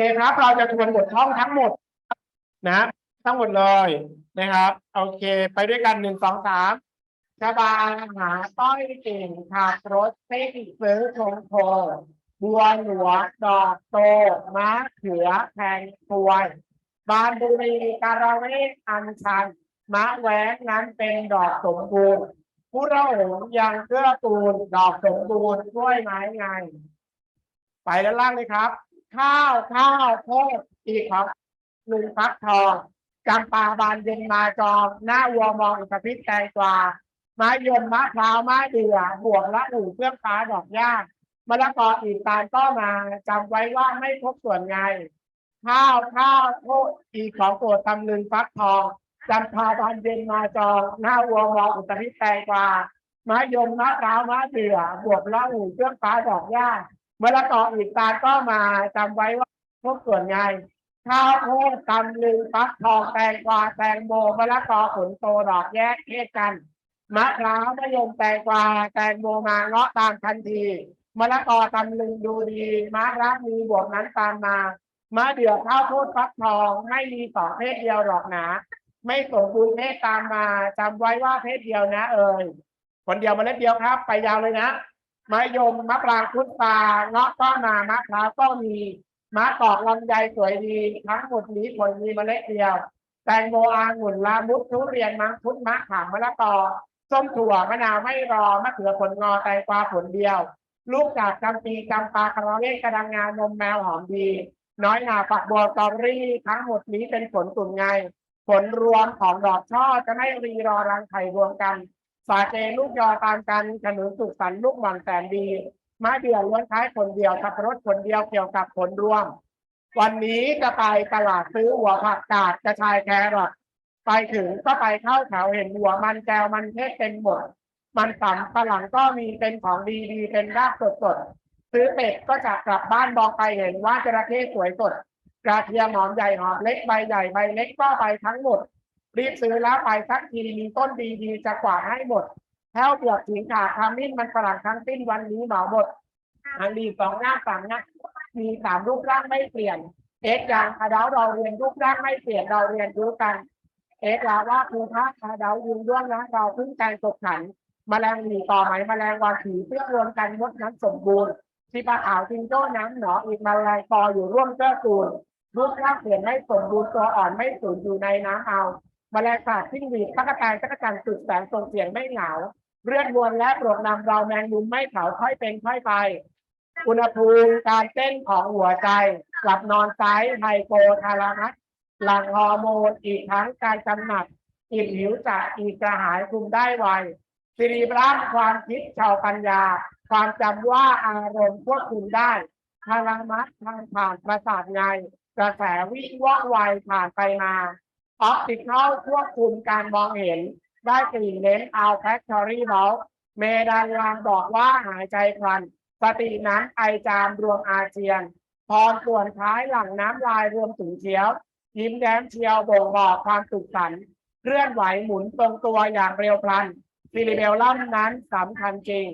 เคครับ เราจะทวนบทท่องทั้งหมดนะ ทั้งหมดเลยนะครับ โอเค ไปด้วยกันหนึ่งสองสามชบาหาต้อยเก่งขับรถเต้นซื้อชงโคบัวหลวงดอกโตม้าเขือแทงปวย บานบุรีการเวศอัญชันมะแหวนนั้นเป็นดอกสมบูรณ์ผู้เราหงยังเกื้อกูลดอกสมบูรณ์กล้วยไม้ไง ไปด้านล่างเลยครับ ข้าวข้าวโพดอีกครับลุงฟักทองจำปาบานเย็นมาจองหน้าวัวมองอุตภิษแตงกวาไม้ยมมะพร้าวไม้เดือบวกละหนูเพื่อฟ้าดอกย่ามะละกออีกตาลก็มาจำไว้ว่าไม่ครบส่วนไง ข้าวข้าวโพดอีกของโปรดตำลึงฟักทองจำพาบานเย็นมาจองหน้าวัวมองอุตภิษแตงกวาไม้ยมมะพร้าวไม้เดือบวกละหนูเพื่อฟ้าดอกย่า มะละกออีกตาก็มาจำไว้ว่าครบส่วนไงข้าวโพดตำลึงฟักทองแตงกวาแตงโมมะละกอผลโตดอกแยกเทศกันมะพร้าวมะยมแตงกวาแตงโมมาเงาะตามทันทีมะละกอตำลึงดูดีมะรักมีบวกนั้นตามมามะเดือข้าวโพดฟักทองไม่มีสองเพศเดียวหรอกนะ ไม่สมบูรณ์เพศตามมาจำไว้ว่าเพศเดียวนะ เอ่ยคนเดียวเมาเล็ดเดียวครับ ไปยาวเลยนะ มะยมมะปรางพุทราเงาะก็มามะพร้าวก็มีมะกอกลำไยสวยดีทั้งหมดนี้ผลมีเมล็ดเดียว แตงโมอางุ่นลามุดทุเรียนมังคุดมะขามมะละกอส้มถั่วมะนาวไม่รอมะเขือผลงอแตงกวาผลเดียว ลูกจากจำปีจำปากระเวกกระดังงานมแมวหอมดี น้อยหนาฝักบัวตอรี่ทั้งหมดนี้เป็นผลกลุ่มไง ผลรวมของดอกช่อจะไม่รีรอรังไข่รวมกัน สาเจลูกยอตามกันขนุนสุขสันต์ลูกหม่อนแสนดีมะเดื่อล้วนท้ายผลเดียวสับรดผลเดียวเกี่ยวกับผลรวม วันนี้จะไปตลาดซื้อหัวผักกาดกระชายแครอทไปถึงก็ไปเข้าแถวเห็นหัวมันแกวมันเทศเป็นหมด มันสำฝรั่งก็มีเป็นของดีดีเป็นรากสดสดซื้อเป็ดก็จะกลับบ้านมองไปเห็นว่าจระเข้สวยสดกระเทียมหอมใหญ่หอมเล็กใบใหญ่ใบเล็กก็ไปทั้งหมด รีบซื้อแล้วไปสักทีมีต้นดีๆจะกว่าให้หมดแถวเปลือกถิงขาทามิ้นมันฝรั่งทั้งสิ้นวันนี้เหมาหมดอันดีสองหน้าสามหน้ามีสามรูปร่างไม่เปลี่ยน เอ็กยางคาดาวเราเรียนรูปร่างไม่เปลี่ยนเราเรียนรู้กัน เอ็กลาว่าครูพระคาดาวยืนร่วงนะเราเพิ่งการตกขันแมลงหนีต่อไหมแมลงวันผีเพื่อรวมกันมดนั้นสมบูรณ์ที่ปลาขาวจิงโจ้น้ำหนออีกแมลงปออยู่ร่วมเกื้อกูลรูปร่างเปลี่ยนไม่สมบูรณ์ตัวอ่อนไม่สูญอยู่ในน้ำเอา มแมลงสาบทิ้งหวีดตั๊กแตนตั๊กจันสุดแสนส่งเสียงไม่เหงาเลือดมวลและปลวกนำเราแมงมุมไม่เผาค่อยเป็นค่อยไป อุณหภูมิการเต้นของหัวใจกลับนอนซ้ายไฮโปทาลามัสหลั่งฮอร์โมนอีกทั้งการกำหนัดอิ่มหิวจะอีกกระหายคุมได้ไวสิริรัมความคิดชาวปัญญา ความจำว่าอารมณ์ควบคุมได้พลังมัดทางผ่านประสาทไงกระแสวิ่งว่องไวผ่านไปมา ออปติคอลควบคุมการมองเห็น ได้กลิ่นเน้นเอาแฟคทอรี่เบลเมดานวางบอกว่าหายใจพลันสตินั้นไอจามรวมอาเจียน พรส่วนท้ายหลังน้ำลายรวมถึงเชียว ยิ้มแย้มเชียวบ่งบอกความสุขสันต์เคลื่อนไหวหมุนตรงตัวอย่างเร็วพลันซิลิเบลลัมนั้นสำคัญจริง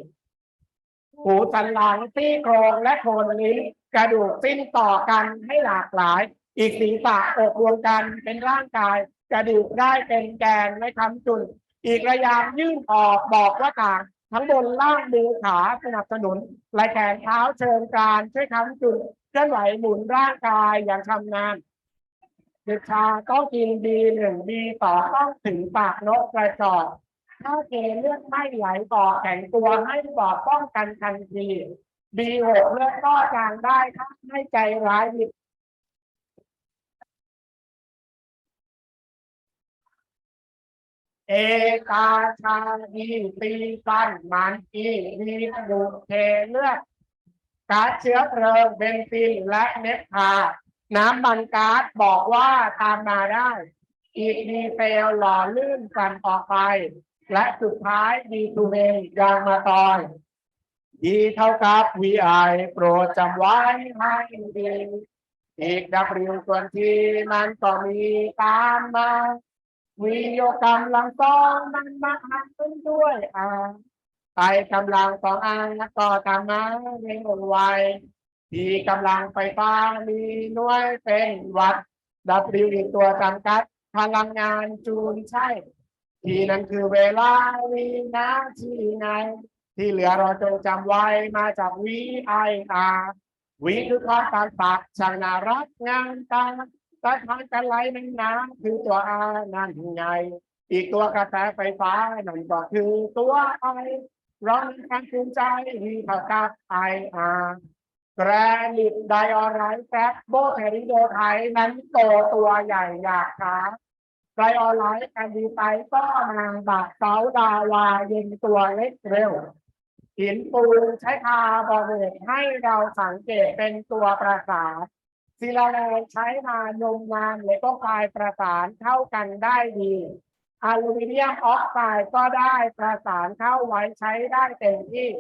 หูสันหลังซี่โครงและโคนลิ้นกระดูกสิ้นต่อกันให้หลากหลาย อีกศีรษะอกรวมกันเป็นร่างกายกระดูกได้เป็นแกนไม่คำจุนอีกระยามยื่นออกบอกว่าต่างทั้งบนล่างมือขาสนับสนุนไหลแขนเท้าเชิญการช่วยคำจุนเคลื่อนไหวหมุนร่างกายอย่างชำนาญเด็กชาต้องกินดีหนึ่งดีต่อต้องถึงปากนกกระจอกถ้าเกเลือดไม่ไหลต่อแข็งตัวให้บอกป้องกันทันทีบีหกเลือดก็จางได้ถ้าไม่ใจร้ายมี เอกาชาอีตีฟันมันอีมีกระดูเทเลือดก๊าซเชื้อเพลิงเบนซินและเนปทาน้ำมันก๊าซบอกว่าตามมาได้ อีกดีเซลหล่อลื่นกันออกไป และสุดท้ายดีทูเมยางมาตอย E เท่ากับ VI โปรดจำไว้ให้ดีอีก W ส่วนที่มันก็มีตามมา วิโยกำลังสองมันมาหันขึ้นด้วยอ่าไปกำลังสองอันก็ทำมาเร็วไวที่กำลังไฟฟ้ามีหน่วยเป็นวัตต์ W อีกตัวจำกัดพลังงานจูลใช่ ที่นั่นคือเวลาวินาทีไงที่เหลือเราจงจำไว้มาจาก VIR วิคือความต่างศักช่างน่ารักงามตา สะท้านกันไหลในน้ำคือตัว R นั่นไงอีกตัวกระแสไฟฟ้านั่นก็คือตัว I ร้อนการจูงใจที่เท่ากับ IR แกรนิตไดออไรต์แฟกโบเทริโดไทนั้นโตตัวใหญ่อยากขาไดออไรต์แอนดีไตก็นางบากเสาดาวาเย็นตัวเล็กเร็วหินปูนใช้คาร์บอเนตให้เราสังเกตเป็นตัวประสาน ศิลาแรงใช้มานมนามและก็กลายประสานเข้ากันได้ดีอลูมิเนียมออกไซด์ก็ได้ประสานเข้าไว้ใช้ได้เต็มที่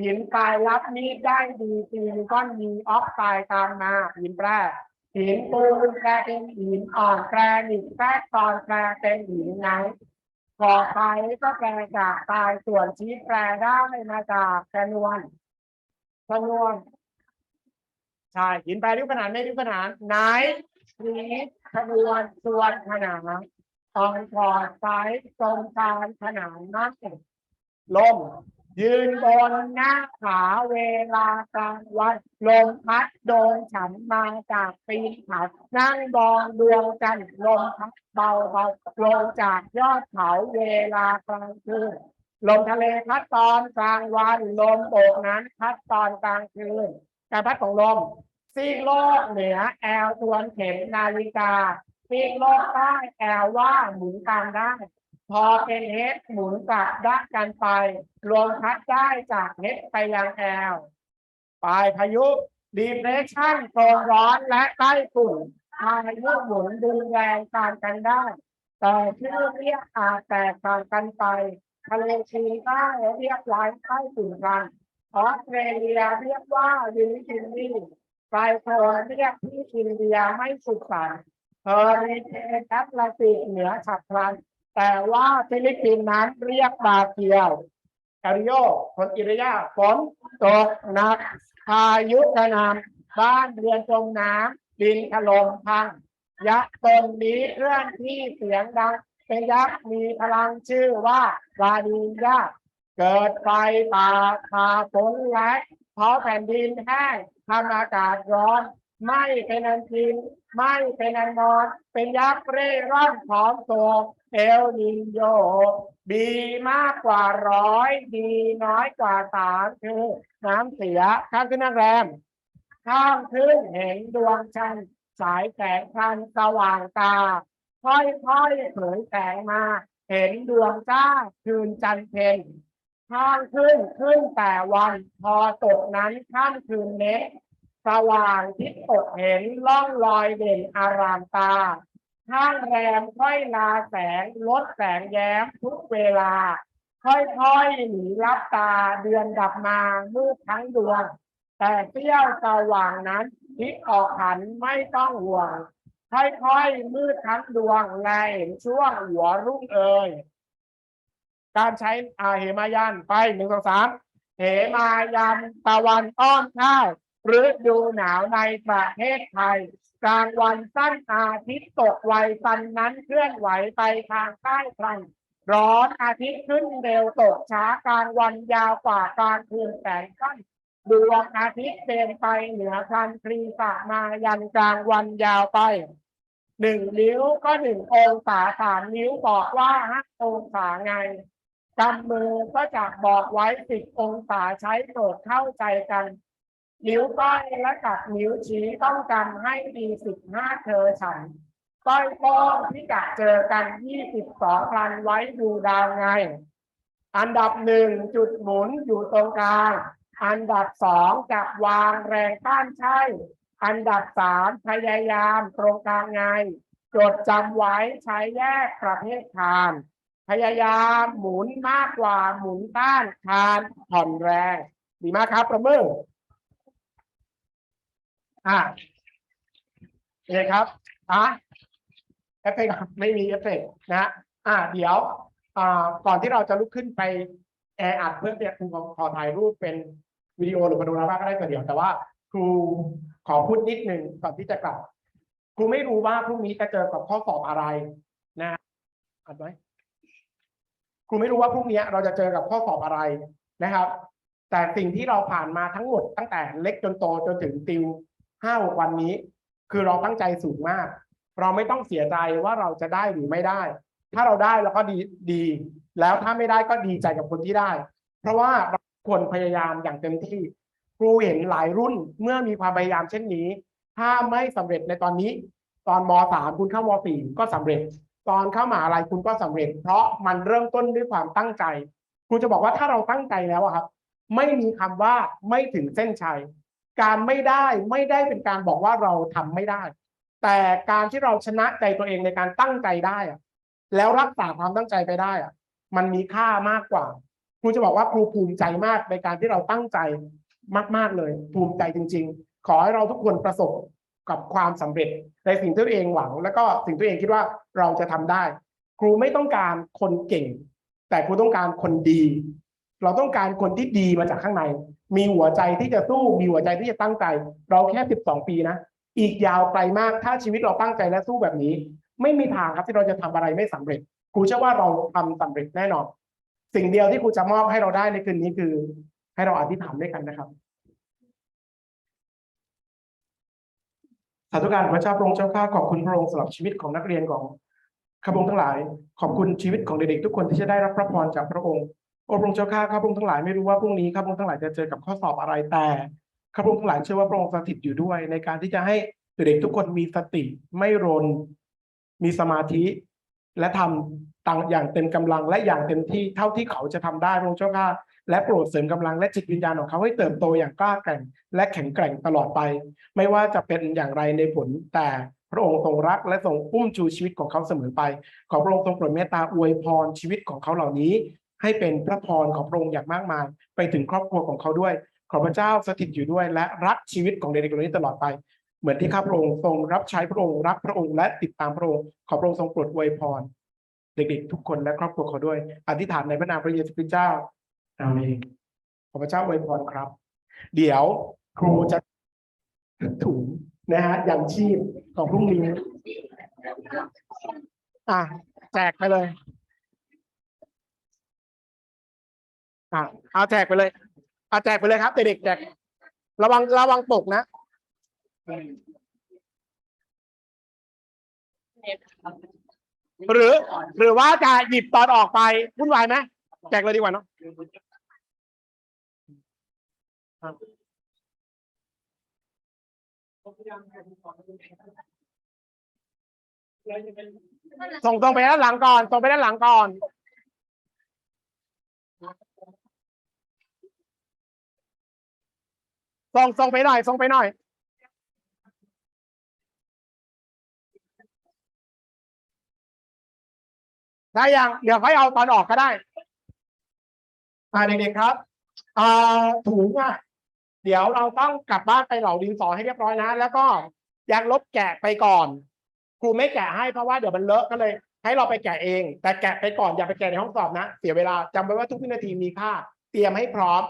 หินทรายรับมีดได้ดีซิลิคอนมีออกไซด์ตามมาหินแร่หินปูนแปลเป็นหินอ่อนแกรนิตแทรกตอนแปลเป็นหินไนท์ขอไฟก็แปลจากตายส่วนชี้แปลได้มาจากชนวนชนวน ใช่หินแปลริ้วขนานไม่ริ้วขนานไนท์รีดชนวนส่วนขนานตอนกอดไฟตรงกลางขนานนั่งลม ยืนบนหน้าขาเวลากลางวันลมพัดโดนฉันมาจากปีนเขานั่งบองดวงจันทร์ลมพัดเบาเบาลงจากยอดเขาเวลากลางคืนลมทะเลพัดตอนกลางวันลมโบกนั้นพัดตอนกลางคืน การพัดของลมซีกโลกเหนือแอลทวนเข็มนาฬิกาซีกโลกใต้แอลว่าหมุนตามได้พอเป็นเฮดหมุนกลับด้านกันไป รวมพัดได้จากเฮดไปยังแอลปลายพายุดีเพรสชันโซนร้อนและใต้ฝุ่นพายุหมุนดึงแรงต่างกันได้ แต่ชื่อเรียกอาจแตกต่างกันไปทะเลจีนใต้เรียกไว้ใต้ฝุ่นกัน ออสเตรเลียเรียกว่าวินทินนี่ไฟโครเรียกที่อินเดียไม่สุขสันต์เฮอริเทนแอตลนติเหนือฉับพลัน แต่ว่าฟิลิปปินส์นั้นเรียกบาเกียวคาริโอคนอิริยาฝนตกหนักพายุกระหนำบ้านเรือนจมน้ำดินถล่มพังยักษ์ตนนี้เคลื่อนที่เสียงดัง เป็นยักษ์มีพลังชื่อว่าราดียา เกิดไฟป่าพาฝนแล้งเพราะแผ่นดินแห้งทำอากาศร้อน ไม่เป็นอันกิน ไม่เป็นอันนอน เป็นยักษ์เร่ร่อนผอมโซเอลนิโย ดีมากกว่าร้อย ดีน้อยกว่าสามคือน้ำเสียข้ามขึ้นนักแรมข้ามขึ้นเห็นดวงจันทร์สายแสงพันสว่างตา ค่อยๆเผยแสงมา เห็นดวงจ้าคืนจันทร์เพ็ญ ข้างขึ้นขึ้นแต่วันพอตกนั้นข้ามคืนเน็สว่างทิศตกเห็นล่องลอยเด่นอารามตา ข้างแรมค่อยลาแสงลดแสงแย้มทุกเวลา ค่อยๆหนีรับตาเดือนดับมามืดทั้งดวง แต่เสี้ยวสว่างนั้นทิศออกหันไม่ต้องห่วง ค่อยๆมืดทั้งดวงแลเห็นช่วงหัวรุ่งเอ่ย การใช้อาเหมายันไปหนึ่งสองสามเหมายันตะวันอ้อนข้าวฤดูหนาวในประเทศไทย กลางวันสั้นอาทิตย์ตกไวสันนั้นเคลื่อนไหวไปทางใต้พลันร้อนอาทิตย์ขึ้นเร็วตกช้ากลางวันยาวกว่ากลางคืนแสนสั้นดวงอาทิตย์เดินไปเหนือพันครีสะมายันกลางวันยาวไปหนึ่งนิ้วก็หนึ่งองศาสามนิ้วบอกว่าห้าองศาไง กำมือก็จะบอกไว้สิบองศาใช้โปรดเข้าใจกัน นิ้วก้อยและกับนิ้วชี้ต้องจำให้ดีสิบห้าเธอฉันก้อยโป้งที่จะเจอกันยี่สิบสองพันไว้ดูดาวไง อันดับหนึ่งจุดหมุนอยู่ตรงกลาง อันดับสองจะวางแรงต้านใช่ อันดับสามพยายามตรงกลางไง จดจำไว้ใช้แยกประเภททาน พยายามหมุนมากกว่าหมุนต้านทานผ่อนแรง ดีมากครับประมืออ่าโอเคครับอะเอฟเฟกไม่มีเอฟเฟกนะอ่าเดี๋ยวอ่าก่อนที่เราจะลุกขึ้นไปแออัดเพื่อเนี่ยคุณขอถ่ายรูปเป็นวิดีโอหรือมาดูแล้วก็ได้แต่เดี๋ยวแต่ว่า ครูขอพูดนิดนึงก่อนที่จะกลับครูไม่รู้ว่าพรุ่งนี้จะเจอกับข้อสอบอะไรนะอ่านไหม รูไม่รู้ว่าพรุ่งนี้เราจะเจอกับข้อสอบอะไรนะครับ แต่สิ่งที่เราผ่านมาทั้งหมดตั้งแต่เล็กจนโตจนถึงติวห้าวันนี้ คือเราตั้งใจสูงมาก เราไม่ต้องเสียใจว่าเราจะได้หรือไม่ได้ ถ้าเราได้เราก็ดีดี แล้วถ้าไม่ได้ก็ดีใจกับคนที่ได้ เพราะว่าเราควรพยายามอย่างเต็มที่ครูเห็นหลายรุ่นเมื่อมีความพยายามเช่นนี้ ถ้าไม่สำเร็จในตอนนี้ ตอนมสามคุณเข้ามสี่ก็สำเร็จ ตอนเข้ามหาลัยคุณก็สำเร็จ เพราะมันเริ่มต้นด้วยความตั้งใจครูจะบอกว่าถ้าเราตั้งใจแล้วครับ ไม่มีคำว่าไม่ถึงเส้นชัย การไม่ได้ไม่ได้เป็นการบอกว่าเราทำไม่ได้ แต่การที่เราชนะใจตัวเองในการตั้งใจได้อะแล้วรักษาความตั้งใจไปได้อะมันมีค่ามากกว่าครูจะบอกว่าครูภูมิใจมากในการที่เราตั้งใจมาก ๆเลย ภูมิใจจริง ๆ ขอให้เราทุกคนประสบ กับความสำเร็จในสิ่งที่ตัวเองหวัง แล้วก็สิ่งที่ตัวเองคิดว่าเราจะทำได้ ครูไม่ต้องการคนเก่ง แต่ครูต้องการคนดี เราต้องการคนที่ดีมาจากข้างใน มีหัวใจที่จะสู้มีหัวใจที่จะตั้งใจ เราแค่12ปีนะอีกยาวไกลมากถ้าชีวิตเราตั้งใจและสู้แบบนี้ ไม่มีทางครับที่เราจะทำอะไรไม่สำเร็จ ครูเชื่อว่าเราทำสำเร็จแน่นอน สิ่งเดียวที่ครูจะมอบให้เราได้ในคืนนี้คือ ให้เราอธิษฐานด้วยกันนะครับ สาธุการพระเจ้าพระองค์เจ้าข้าขอบคุณพระองค์สำหรับชีวิตของนักเรียนของข้าพงค์ทั้งหลาย ขอบคุณชีวิตของเด็กๆทุกคนที่จะได้รับพระพรจากพระองค์โอ้พระองค์เจ้าข้าข้าพงค์ทั้งหลายไม่รู้ว่าพรุ่งนี้ข้าพงค์ทั้งหลายจะเจอกับข้อสอบอะไรแต่ข้าพงค์ทั้งหลายเชื่อว่าพระองค์สถิตอยู่ด้วย ในการที่จะให้เด็กๆทุกคนมีสติไม่รน มีสมาธิ และทำต่างอย่างเต็มกำลังและอย่างเต็มที่เท่าที่เขาจะทำได้พระองค์เจ้าข้า และโปรดเสริมกำลังและจิตวิญญาณของเขาให้เติบโตอย่างกล้าแกร่ง และแข็งแกร่งตลอดไป ไม่ว่าจะเป็นอย่างไรในผล แต่พระองค์ทรงรักและทรงอุ้มชูชีวิตของเขาเสมอไป ขอพระองค์ทรงโปรดเมตตาอวยพรชีวิตของเขาเหล่านี้ ให้เป็นพระพรของพระองค์อย่างมากมาย ไปถึงครอบครัวของเขาด้วย ขอพระเจ้าสถิตอยู่ด้วย และรักชีวิตของเด็กๆเหล่านี้ตลอดไป เหมือนที่ข้าพระองค์ทรงรับใช้พระองค์รักพระองค์และติดตามพระองค์ ขอพระองค์ทรงโปรดอวยพรเด็กๆทุกคนและครอบครัวเขาด้วย อธิษฐานในพระนามพระเยซูคริสต์เจ้า อาเมนขอพระเจ้าอวยพรครับ เดี๋ยวครูจะถุงนะฮะอย่างชีพของพรุ่งนี้ อะ แจกไปเลย อะ เอาแจกไปเลย เอาแจกไปเลยครับเด็กๆแจกระวังระวังตกนะหรือ หรือว่าจะหยิบตอนออกไปวุ่นวายไหมแจกเลยดีกว่าเนาะ ส่งตรงไปด้านหลังก่อนส่งไปด้านหลังก่อนส่งส่งไปหน่อยส่งไปหน่อยได้ยังเดี๋ยวค่อยเอาตอนออกก็ได้ อ่าเด็กๆครับอ่าถุงอะ เดี๋ยวเราต้องกลับบ้านไปเหล่าดินสอให้เรียบร้อยนะ แล้วก็ยางลบแกะไปก่อน ครูไม่แกะให้เพราะว่าเดี๋ยวมันเลอะก็เลย ให้เราไปแกะเอง แต่แกะไปก่อนอย่าไปแกะในห้องสอบนะ เสียเวลาจำไว้ว่าทุกวินาทีมีค่า เตรียมให้พร้อม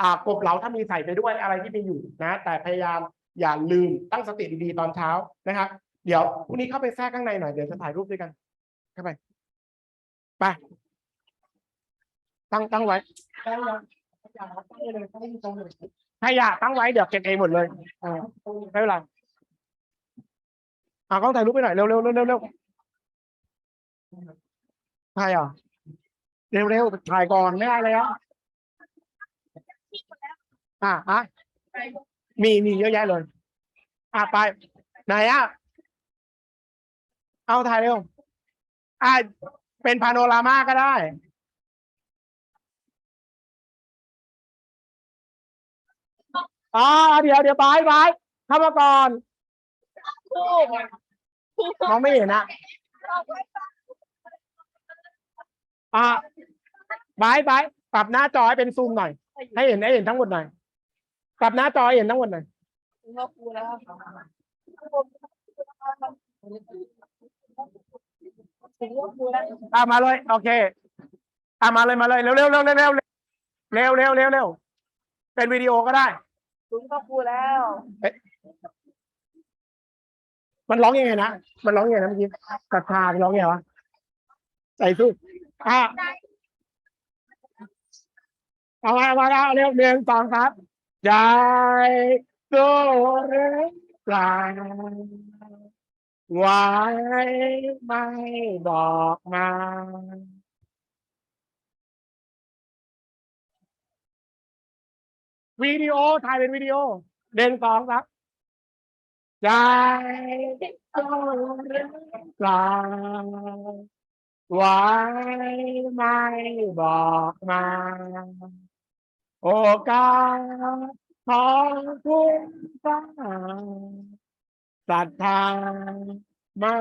อ่ากบเหลาถ้ามีใส่ไปด้วยอะไรที่มีอยู่นะ แต่พยายามอย่าลืมตั้งสติดีๆตอนเช้านะครับเดี๋ยวพรุ่งนี้เข้าไปแทรกข้างในหน่อยเดี๋ยวจะถ่ายรูปด้วยกัน เข้าไปไปตั้งตั้งไว้ตั้งไว้ ขยะตั้งไว้เดี๋ยวเก็บเองหมดเลยอ่าไม่เป็นไรอ่าก็ถ่ายรูปไปหน่อยเร็วเร็วเร็วเร็วเร็วถ่ายอะเร็วเร็วถ่ายก่อนไม่ได้เลยอะอะอะมีมีเยอะแยะเลย อะไปไหนอะเอาถ่ายเร็วอะเป็นพาโนรามาก็ได้ อ่าเดี๋ยวเดี๋ยวไปไปเข้ามาก่อนมองไม่เห็นนะอ่าบายบายปรับหน้าจอให้เป็นซูมหน่อย ให้เห็นให้เห็นทั้งหมดหน่อยปรับหน้าจอให้เห็นทั้งหมดหน่อยอ่ามาเลย โอเคอ่ามาเลยมาเลยเร็วเร็วเร็วเร็วเร็วเร็วเร็วเร็วเร็วเป็นวิดีโอก็ได้ คุณพ่อครูแล้วมันร้องยังไงนะ มันร้องยังไงนะเมื่อกี้กระทามันร้องยังไงวะใส่สู้อะเอามาเอามาแล้วเร็วหนึ่งสองครับใจสู้หรือเปล่าไว้ไม่บอกมา วิดีโอถ่ายเป็นวิดีโอเด่นสองครับใจสู้หรือเปล่าไว้ไม่บอกมาโอกาสของคุณฟ้าศรัทธาไม่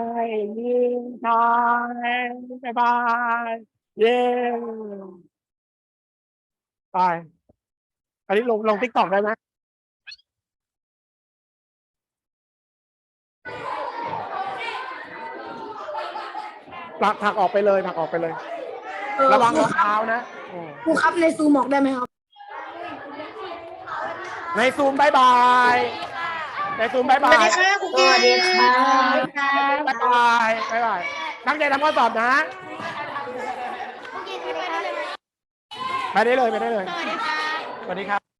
ยิงทางบายบายเย้ไป นนี้ลงลงทิกตอกได้ไหมผลักผลักออกไปเลยผลักออกไปเลย เออระวังครูรองครับเท้านะอืมครูครับในซูมออกได้ไหมครับ ในซูมบายบาย ในซูมบายบาย สวัสดีครับบายบายบายบายตั้งใจทำข้อสอบนะ ไปได้เลย ไปได้เลย สวัสดีครับ